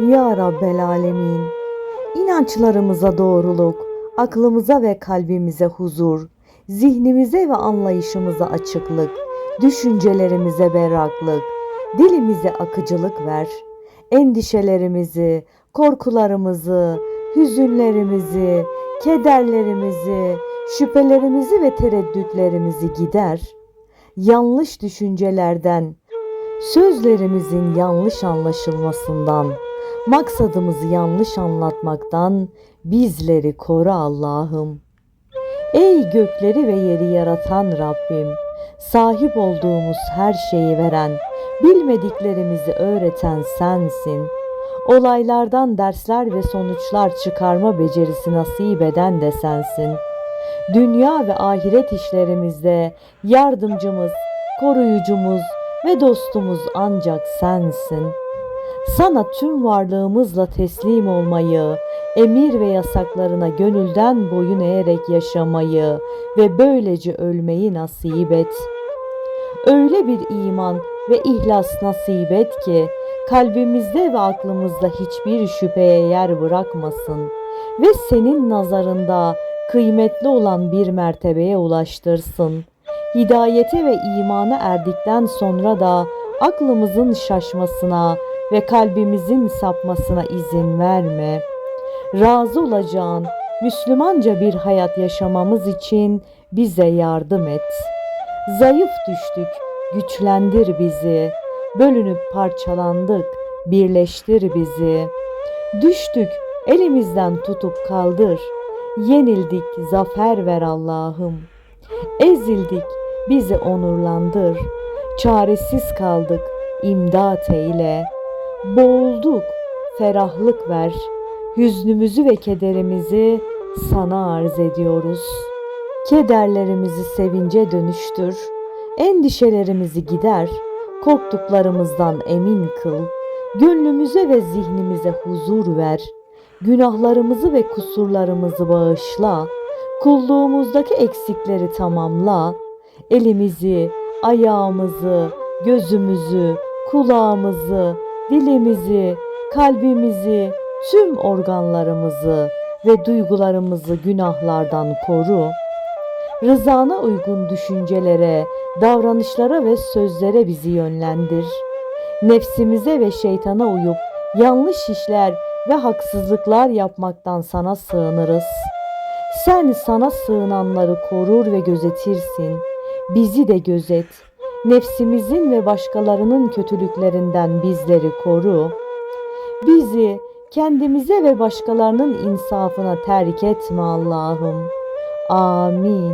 Ya Rabbel Alemin. İnançlarımıza doğruluk, aklımıza ve kalbimize huzur, zihnimize ve anlayışımıza açıklık, düşüncelerimize berraklık, dilimize akıcılık ver. Endişelerimizi, korkularımızı, hüzünlerimizi, kederlerimizi, şüphelerimizi ve tereddütlerimizi gider. Yanlış düşüncelerden, sözlerimizin yanlış anlaşılmasından, maksadımızı yanlış anlatmaktan bizleri koru Allah'ım. Ey gökleri ve yeri yaratan Rabbim, sahip olduğumuz her şeyi veren, bilmediklerimizi öğreten sensin. Olaylardan dersler ve sonuçlar çıkarma becerisi nasip eden de sensin. Dünya ve ahiret işlerimizde yardımcımız, koruyucumuz ve dostumuz ancak sensin. Sana tüm varlığımızla teslim olmayı, emir ve yasaklarına gönülden boyun eğerek yaşamayı ve böylece ölmeyi nasip et. Öyle bir iman ve ihlas nasip et ki kalbimizde ve aklımızda hiçbir şüpheye yer bırakmasın ve senin nazarında kıymetli olan bir mertebeye ulaştırsın. Hidayete ve imana erdikten sonra da aklımızın şaşmasına ve kalbimizin sapmasına izin verme. Razı olacağın Müslümanca bir hayat yaşamamız için bize yardım et. Zayıf düştük, güçlendir bizi. Bölünüp parçalandık, birleştir bizi. Düştük, elimizden tutup kaldır. Yenildik, zafer ver Allah'ım. Ezildik, bizi onurlandır. Çaresiz kaldık, imdat eyle. Boğulduk, ferahlık ver. Hüznümüzü ve kederimizi sana arz ediyoruz. Kederlerimizi sevince dönüştür. Endişelerimizi gider. Korktuklarımızdan emin kıl. Gönlümüze ve zihnimize huzur ver. Günahlarımızı ve kusurlarımızı bağışla. Kulluğumuzdaki eksikleri tamamla. Elimizi, ayağımızı, gözümüzü, kulağımızı, dilimizi, kalbimizi, tüm organlarımızı ve duygularımızı günahlardan koru. Rızana uygun düşüncelere, davranışlara ve sözlere bizi yönlendir. Nefsimize ve şeytana uyup yanlış işler ve haksızlıklar yapmaktan sana sığınırız. Sen sana sığınanları korur ve gözetirsin. Bizi de gözet. Nefsimizin ve başkalarının kötülüklerinden bizleri koru. Bizi kendimize ve başkalarının insafına terk etme Allah'ım. Amin.